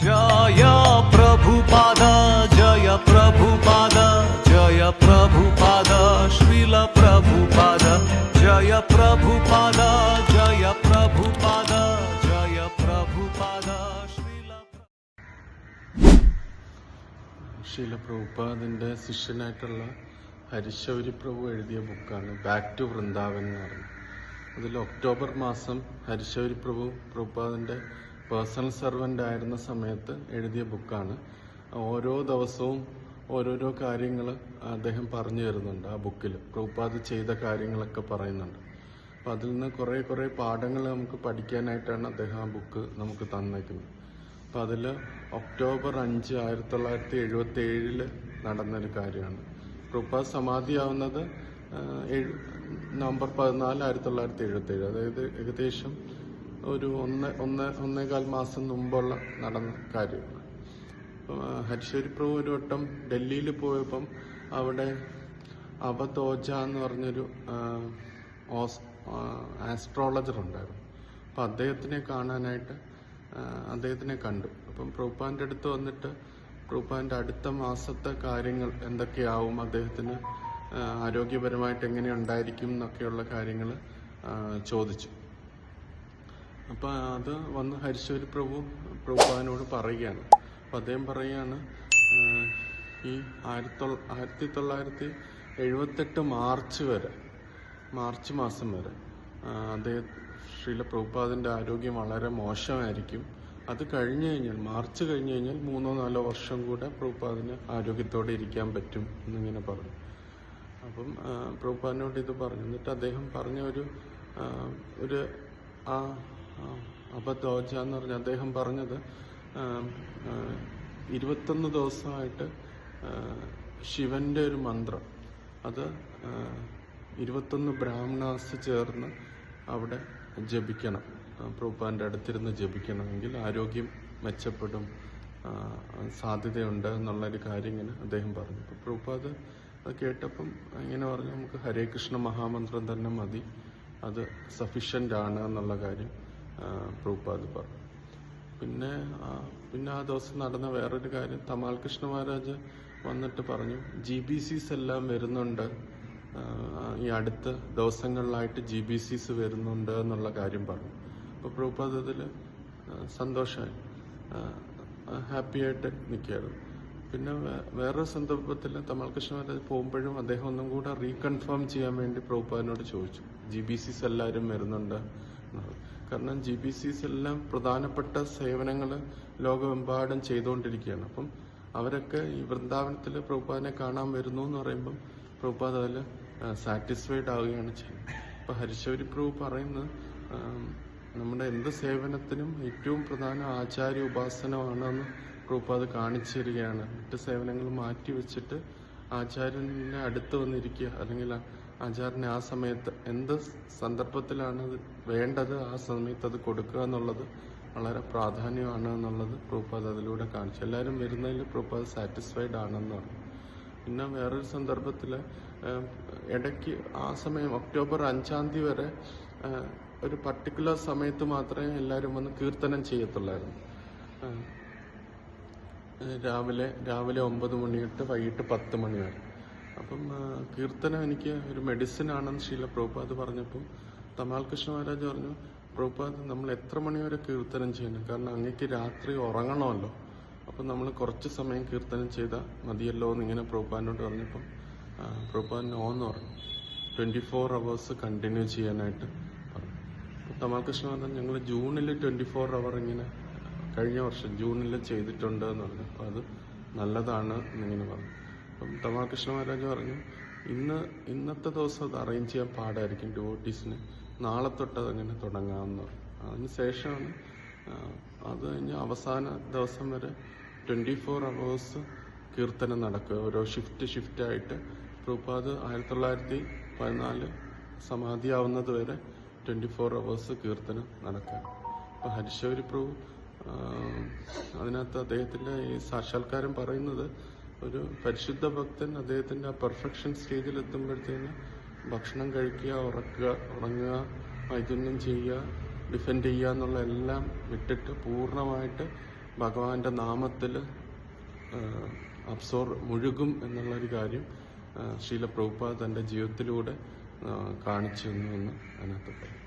ജയ പ്രഭുപാദ ജയ ജയ ജയ ജയ ജയ ശിഷ്യനായിട്ടുള്ള ഹരിശൗരി പ്രഭു എഴുതിയ ബുക്കാണ് back to Vrindavan എന്ന് പറഞ്ഞത് അതിൽ ഒക്ടോബർ മാസം ഹരിശൗരി പ്രഭു പ്രഭുപാദിന്റെ പേഴ്സണൽ സർവന്റ് ആയിരുന്ന സമയത്ത് എഴുതിയ ബുക്കാണ്. ഓരോ ദിവസവും ഓരോരോ കാര്യങ്ങൾ അദ്ദേഹം പറഞ്ഞു തരുന്നുണ്ട് ആ ബുക്കിൽ പ്രഭുപാദ് ചെയ്ത കാര്യങ്ങളൊക്കെ പറയുന്നുണ്ട്. അപ്പോൾ അതിൽ നിന്ന് കുറേ കുറേ പാഠങ്ങൾ നമുക്ക് പഠിക്കാനായിട്ടാണ് അദ്ദേഹം ആ ബുക്ക് നമുക്ക് തന്നേക്കുന്നത്. അപ്പോൾ അതിൽ ഒക്ടോബർ അഞ്ച് ആയിരത്തി തൊള്ളായിരത്തി എഴുപത്തി ഏഴിൽ നടന്നൊരു കാര്യമാണ്. പ്രൂപ്പാത് സമാധിയാവുന്നത് നവംബർ പതിനാല് ആയിരത്തി തൊള്ളായിരത്തി എഴുപത്തി ഏഴ് അതായത് ഏകദേശം ഒരു ഒന്ന് ഒന്ന് ഒന്നേകാൽ മാസം മുമ്പുള്ള നടന്ന കാര്യമാണ്. ഹരിശ്വരി പ്രഭു ഒരു വട്ടം ഡൽഹിയിൽ പോയപ്പം അവിടെ അവതോജ എന്ന് പറഞ്ഞൊരു ഓസ് ആസ്ട്രോളജർ ഉണ്ടായിരുന്നു. അപ്പം അദ്ദേഹത്തിനെ കാണാനായിട്ട് അദ്ദേഹത്തിനെ കണ്ടു. അപ്പം പ്രൂപ്പാന്റെ അടുത്ത് വന്നിട്ട് പ്രൂപ്പാന്റെ അടുത്ത മാസത്തെ കാര്യങ്ങൾ എന്തൊക്കെയാവും അദ്ദേഹത്തിന് ആരോഗ്യപരമായിട്ട് എങ്ങനെ ഉണ്ടായിരിക്കും എന്നൊക്കെയുള്ള കാര്യങ്ങൾ ചോദിച്ചു. അപ്പം അത് വന്ന് ഹരിശ്വരി പ്രഭു പ്രഭുവാനോട് പറയുകയാണ്. അപ്പം അദ്ദേഹം പറയുകയാണ് ഈ ആയിരത്തി ആയിരത്തി തൊള്ളായിരത്തി എഴുപത്തെട്ട് മാർച്ച് വരെ മാർച്ച് മാസം വരെ അദ്ദേഹം ശ്രീല പ്രഭുപാദിന്റെ ആരോഗ്യം വളരെ മോശമായിരിക്കും. അത് കഴിഞ്ഞു കഴിഞ്ഞാൽ മാർച്ച് കഴിഞ്ഞു കഴിഞ്ഞാൽ മൂന്നോ നാലോ വർഷം കൂടെ പ്രഭുപാദിന് ആരോഗ്യത്തോടെ ഇരിക്കാൻ പറ്റും എന്നിങ്ങനെ പറഞ്ഞു. അപ്പം പ്രഭുപാദിനോട് ഇത് പറഞ്ഞു. എന്നിട്ട് അദ്ദേഹം പറഞ്ഞ ഒരു ഒരു ആ അബദ്ധോജ എന്ന് പറഞ്ഞ അദ്ദേഹം പറഞ്ഞത് ഇരുപത്തൊന്ന് ദിവസമായിട്ട് ശിവന്റെ ഒരു മന്ത്രം. അത് ഇരുപത്തൊന്ന് ബ്രാഹ്മണാസ് ചേർന്ന് അവിടെ ജപിക്കണം. ആ, പ്രഭുപാന്റെ അടുത്തിരുന്ന് ജപിക്കണമെങ്കിൽ ആരോഗ്യം മെച്ചപ്പെടും സാധ്യതയുണ്ട് എന്നുള്ളൊരു കാര്യം ഇങ്ങനെ അദ്ദേഹം പറഞ്ഞു. അപ്പോൾ പ്രഭുപാദ് അത് കേട്ടപ്പം ഇങ്ങനെ പറഞ്ഞു നമുക്ക് ഹരേ കൃഷ്ണ മഹാമന്ത്രം തന്നെ മതി അത് സഫീഷ്യന്റ് ആണ് എന്നുള്ള കാര്യം ആ, പ്രഭുപാദ് പറഞ്ഞു. പിന്നെ പിന്നെ ആ ദിവസം നടന്ന വേറൊരു കാര്യം. തമാൽ കൃഷ്ണ മഹാരാജ് വന്നിട്ട് പറഞ്ഞു ജി ബി സിസ് എല്ലാം വരുന്നുണ്ട്. ഈ അടുത്ത ദിവസങ്ങളിലായിട്ട് ജി ബി സിസ് വരുന്നുണ്ട് എന്നുള്ള കാര്യം പറഞ്ഞു. അപ്പോൾ പ്രൂപ്പാദ് അതിൽ സന്തോഷമായി. ഹാപ്പി ആയിട്ട് നിൽക്കുകയായിരുന്നു. പിന്നെ വേറൊരു സന്ദർഭത്തിൽ തമാൽ കൃഷ്ണ മഹാരാജ് പോകുമ്പോഴും അദ്ദേഹം ഒന്നും കൂടെ റീകൺഫേം ചെയ്യാൻ വേണ്ടി പ്രഭുപാദിനോട് ചോദിച്ചു. ജി ബി സിസ് എല്ലാവരും വരുന്നുണ്ട് എന്നുള്ളത്. കാരണം ജി ബി സിസ് എല്ലാം പ്രധാനപ്പെട്ട സേവനങ്ങൾ ലോകമെമ്പാടും ചെയ്തുകൊണ്ടിരിക്കുകയാണ്. അപ്പം അവരൊക്കെ ഈ വൃന്ദാവനത്തിൽ പ്രഭുപാദിനെ കാണാൻ വരുന്നു എന്ന് പറയുമ്പം പ്രഭുപാദ് അതിൽ സാറ്റിസ്ഫൈഡ് ആവുകയാണ് ചെയ്യുന്നത്. ഇപ്പം ഹരിശൗരി പ്രഭു പറയുന്നത് നമ്മുടെ എന്ത് സേവനത്തിനും ഏറ്റവും പ്രധാന ആചാര്യ ഉപാസനമാണെന്ന് പ്രഭുപാദ് കാണിച്ചു തരികയാണ്. മറ്റ് സേവനങ്ങൾ മാറ്റി വെച്ചിട്ട് ആചാര്യനെ അടുത്ത് വന്നിരിക്കുക അല്ലെങ്കിൽ ആചാര്യനെ ആ സമയത്ത് എന്ത് സന്ദർഭത്തിലാണ് അത് വേണ്ടത് ആ സമയത്ത് അത് കൊടുക്കുക എന്നുള്ളത് വളരെ പ്രാധാന്യമാണ് എന്നുള്ളത് പ്രൂപ്പാദ് അതിലൂടെ കാണിച്ചു. എല്ലാവരും വരുന്നതിൽ പ്രൂപ്പാദ് സാറ്റിസ്ഫൈഡ് ആണെന്ന് പറഞ്ഞു. പിന്നെ വേറൊരു സന്ദർഭത്തിൽ ഇടയ്ക്ക് ആ സമയം ഒക്ടോബർ അഞ്ചാം തീയതി വരെ ഒരു പർട്ടിക്കുലർ സമയത്ത് മാത്രമേ എല്ലാവരും വന്ന് കീർത്തനം ചെയ്യത്തുള്ളായിരുന്നു. രാവിലെ രാവിലെ ഒമ്പത് മണി തൊട്ട് വൈകിട്ട് പത്ത് മണി വരെ. അപ്പം കീർത്തനം എനിക്ക് ഒരു മെഡിസിൻ ആണെന്ന് ശീല പ്രഭുപാദ് പറഞ്ഞപ്പം തമാൽ കൃഷ്ണ മഹാരാജ് പറഞ്ഞു പ്രഭുപാദ് നമ്മൾ എത്ര മണിവരെ കീർത്തനം ചെയ്യണം? കാരണം അങ്ങേക്ക് രാത്രി ഉറങ്ങണമല്ലോ. അപ്പം നമ്മൾ കുറച്ച് സമയം കീർത്തനം ചെയ്താൽ മതിയല്ലോ എന്ന് ഇങ്ങനെ പ്രഭുപാദിനോട് പറഞ്ഞപ്പം ഓന്ന് നോ എന്ന് പറഞ്ഞു. ട്വന്റി ഫോർ അവേഴ്സ് കണ്ടിന്യൂ ചെയ്യാനായിട്ട് പറഞ്ഞു. അപ്പം തമാൽ കൃഷ്ണ പറഞ്ഞു ഞങ്ങൾ ജൂണിൽ ട്വന്റി ഫോർ അവർ ഇങ്ങനെ കഴിഞ്ഞ വർഷം ജൂണിൽ ചെയ്തിട്ടുണ്ട് എന്ന് പറഞ്ഞു. അപ്പോൾ അത് നല്ലതാണ് എന്നിങ്ങനെ പറഞ്ഞു. അപ്പം തമാകൃഷ്ണ മഹാരാജ് പറഞ്ഞു ഇന്ന് ഇന്നത്തെ ദിവസം അത് അറേഞ്ച് ചെയ്യാൻ പാടായിരിക്കും ഡിവോട്ടീസിന് നാളെ തൊട്ട് അതങ്ങനെ തുടങ്ങാമെന്ന് അതിന് ശേഷമാണ് അത് കഴിഞ്ഞ് അവസാന ദിവസം വരെ ട്വന്റി ഫോർ അവേഴ്സ് കീർത്തനം നടക്കുക. ഓരോ ഷിഫ്റ്റ് ഷിഫ്റ്റായിട്ട് പ്രൂപ്പാത് ആയിരത്തി തൊള്ളായിരത്തി പതിനാല് സമാധിയാവുന്നത് വരെ ട്വന്റി ഫോർ അവേഴ്സ് കീർത്തനം നടക്കുക. അപ്പോൾ ഹരിശൗരി പ്രഭു അതിനകത്ത് അദ്ദേഹത്തിന്റെ ഈ സാക്ഷാത്കാരം പറയുന്നത് ഒരു പരിശുദ്ധ ഭക്തൻ അദ്ദേഹത്തിന്റെ ആ പെർഫെക്ഷൻ സ്റ്റേജിൽ എത്തുമ്പോഴത്തേന് ഭക്ഷണം കഴിക്കുക ഉറക്കുക ഉറങ്ങുക വൈദ്യുന്യം ചെയ്യുക ഡിഫെൻഡ് ചെയ്യുക എന്നുള്ള എല്ലാം വിട്ടിട്ട് പൂർണമായിട്ട് ഭഗവാന്റെ നാമത്തിൽ അബ്സോർ മുഴുകും എന്നുള്ളൊരു കാര്യം ശീല പ്രഭുപാദ് തന്റെ ജീവിതത്തിലൂടെ കാണിച്ചു എന്ന് അതിനകത്ത് പറയും.